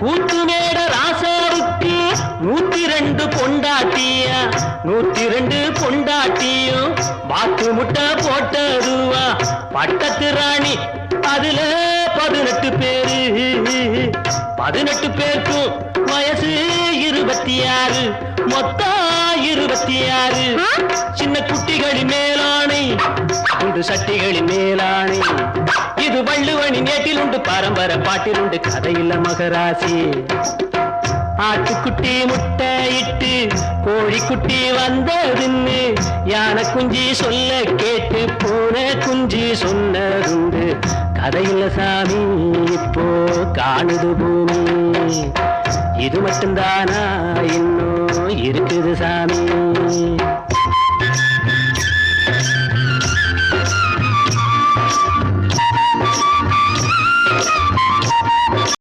கூத்து மேட ராசாவுக்கு நூத்தி ரெண்டு பொண்டாட்டியா நூத்தி ரெண்டு பொண்டாட்டியும் பாத்து முட்டை போட்டதுவா. பட்டத்து ராணி அதுல பதினெட்டு பேரு. பதினெட்டு பேருக்கும் வயசு இருபத்தி ஆறு மொத்தம் இருபத்தி ஆறு சின்ன குட்டிகளின் மேலாணை உண்டு சட்டிகளின் மேலாணை. இது வள்ளுவனின் நேட்டில் உண்டு பரம்பரை பாட்டில் உண்டு கதையில்ல மகராசி. ஆட்டுக்குட்டி முட்டை இட்டு கோழிக்குட்டி வந்ததுன்னு யானை குஞ்சி சொல்ல கேட்டு பூனை குஞ்சி சொன்னதுண்டு. கதையில்ல சாமி இப்போ காணுது பூமி. இது மட்டும்தானா? இன்னும் இருக்குது சாமி.